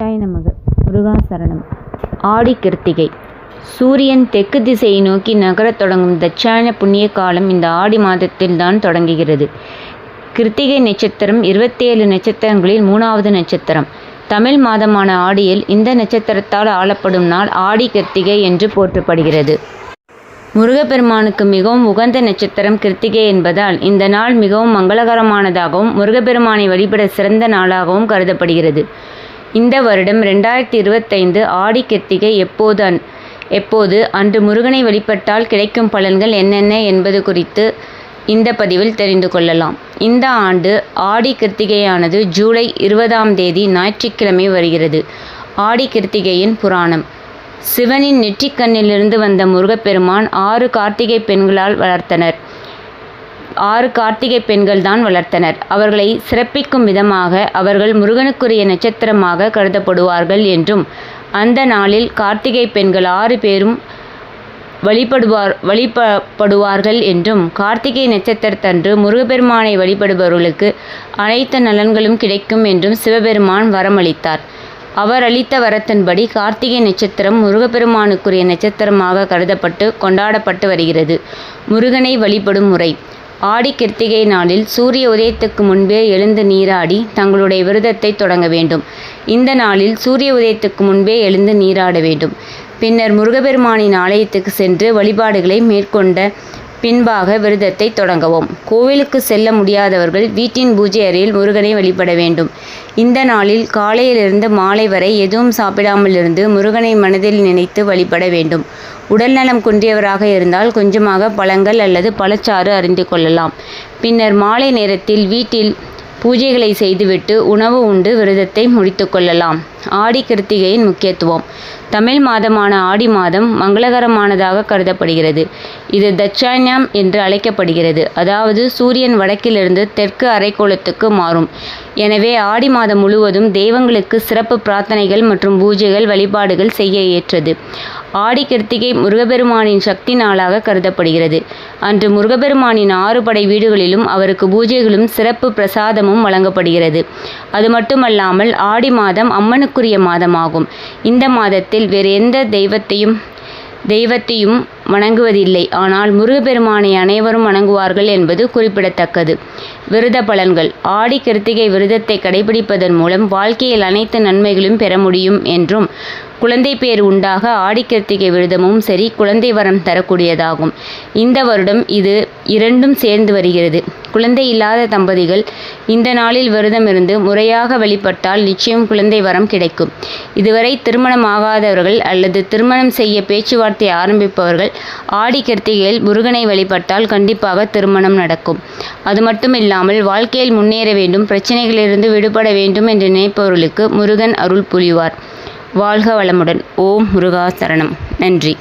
சிவாய நமக முருகாசரணம். ஆடி கிருத்திகை சூரியன் தெற்கு திசையை நோக்கி நகரத் தொடங்கும் தட்சாயன புண்ணிய காலம் இந்த ஆடி மாதத்தில் தான் தொடங்குகிறது. கிருத்திகை நட்சத்திரம் இருபத்தேழு நட்சத்திரங்களில் மூணாவது நட்சத்திரம். தமிழ் மாதமான ஆடியில் இந்த நட்சத்திரத்தால் ஆளப்படும் நாள் ஆடி கிருத்திகை என்று போற்றப்படுகிறது. முருகப்பெருமானுக்கு மிகவும் உகந்த நட்சத்திரம் கிருத்திகை என்பதால் இந்த நாள் மிகவும் மங்களகரமானதாகவும் முருகப்பெருமானை வழிபட சிறந்த நாளாகவும் கருதப்படுகிறது. இந்த வருடம் ரெண்டாயிரத்தி இருபத்தைந்து ஆடி கிருத்திகை எப்போது அன் எப்போது? அன்று முருகனை வழிபட்டால் கிடைக்கும் பலன்கள் என்னென்ன என்பது குறித்து இந்த பதிவில் தெரிந்து கொள்ளலாம். இந்த ஆண்டு ஆடி கிருத்திகையானது ஜூலை இருபதாம் தேதி ஞாயிற்றுக்கிழமை வருகிறது. ஆடி கிருத்திகையின் புராணம். சிவனின் நெற்றிக்கண்ணிலிருந்து வந்த முருகப்பெருமான் ஆறு கார்த்திகை பெண்களால் வளர்த்தனர். ஆறு கார்த்திகை பெண்கள் தான் வளர்த்தனர். அவர்களை சிறப்பிக்கும் விதமாக அவர்கள் முருகனுக்குரிய நட்சத்திரமாக கருதப்படுவார்கள் என்றும் அந்த நாளில் கார்த்திகை பெண்கள் ஆறு பேரும் வழிபடுவார் வழிபடுவார்கள் என்றும் கார்த்திகை நட்சத்திரத்தன்று முருகப்பெருமானை வழிபடுபவர்களுக்கு அனைத்து நலன்களும் கிடைக்கும் என்றும் சிவபெருமான் வரமளித்தார். அவர் அளித்த வரத்தின்படி கார்த்திகை நட்சத்திரம் முருகப்பெருமானுக்குரிய நட்சத்திரமாக கருதப்பட்டு கொண்டாடப்பட்டு வருகிறது. முருகனை வழிபடும் முறை. ஆடி கிருத்திகை நாளில் சூரிய உதயத்துக்கு முன்பே எழுந்து நீராடி தங்களுடைய விரதத்தை தொடங்க வேண்டும். இந்த நாளில் சூரிய உதயத்துக்கு முன்பே எழுந்து நீராட வேண்டும். பின்னர் முருகபெருமானின் ஆலயத்துக்கு சென்று வழிபாடுகளை மேற்கொண்ட பின்பாக விரதத்தை தொடங்கவும். கோவிலுக்கு செல்ல முடியாதவர்கள் வீட்டின் பூஜை அறையில் முருகனை வழிபட வேண்டும். இந்த நாளில் காலையிலிருந்து மாலை வரை எதுவும் சாப்பிடாமல் இருந்து முருகனை மனதில் நினைத்து வழிபட வேண்டும். உடல்நலம் குன்றியவராக இருந்தால் கொஞ்சமாக பழங்கள் அல்லது பழச்சாறு அறிந்து கொள்ளலாம். பின்னர் மாலை நேரத்தில் வீட்டில் பூஜைகளை செய்துவிட்டு உணவு உண்டு விரதத்தை முடித்து கொள்ளலாம். ஆடி கிருத்திகையின் முக்கியத்துவம். தமிழ் மாதமான ஆடி மாதம் மங்களகரமானதாக கருதப்படுகிறது. இது தட்சாயணம் என்று அழைக்கப்படுகிறது. அதாவது சூரியன் வடக்கிலிருந்து தெற்கு அரைக்கோளத்துக்கு மாறும். எனவே ஆடி மாதம் முழுவதும் தெய்வங்களுக்கு சிறப்பு பிரார்த்தனைகள் மற்றும் பூஜைகள் வழிபாடுகள் செய்ய ஏற்றது. ஆடி கிருத்திகை முருகபெருமானின் சக்தி நாளாக கருதப்படுகிறது. அன்று முருகபெருமானின் ஆறு படை வீடுகளிலும் அவருக்கு பூஜைகளும் சிறப்பு பிரசாதமும் வழங்கப்படுகிறது. அது மட்டுமல்லாமல் ஆடி மாதம் அம்மனுக்குரிய மாதமாகும். இந்த மாதத்தில் வேறு எந்த தெய்வத்தையும் தெய்வத்தையும் வணங்குவதில்லை. ஆனால் முருகப்பெருமானை அனைவரும் வணங்குவார்கள் என்பது குறிப்பிடத்தக்கது. விரத பலன்கள். ஆடி கிருத்திகை விரதத்தை கடைபிடிப்பதன் மூலம் வாழ்க்கையில் அனைத்து நன்மைகளும் பெற முடியும் என்றும் குழந்தை பேர் உண்டாக ஆடி கிருத்திகை விரதமும் சரி குழந்தை வரம் தரக்கூடியதாகும். இந்த வருடம் இது இரண்டும் சேர்ந்து வருகிறது. குழந்தை இல்லாத தம்பதிகள் இந்த நாளில் விரதம் இருந்து முறையாக வழிபட்டால் நிச்சயம் குழந்தை வரம் கிடைக்கும். இதுவரை திருமணம் ஆகாதவர்கள் அல்லது திருமணம் செய்ய பேச்சுவார்த்தை ஆரம்பிப்பவர்கள் ஆடி கிருத்திகையில் முருகனை வழிபட்டால் கண்டிப்பாக திருமணம் நடக்கும். அது மட்டும் இல்லாமல் வாழ்க்கையில் முன்னேற வேண்டும் பிரச்சனைகளிலிருந்து விடுபட வேண்டும் என்று நினைப்பவர்களுக்கு முருகன் அருள் புரிவார். வாழ்க வளமுடன். ஓம் முருகா சரணம். நன்றி.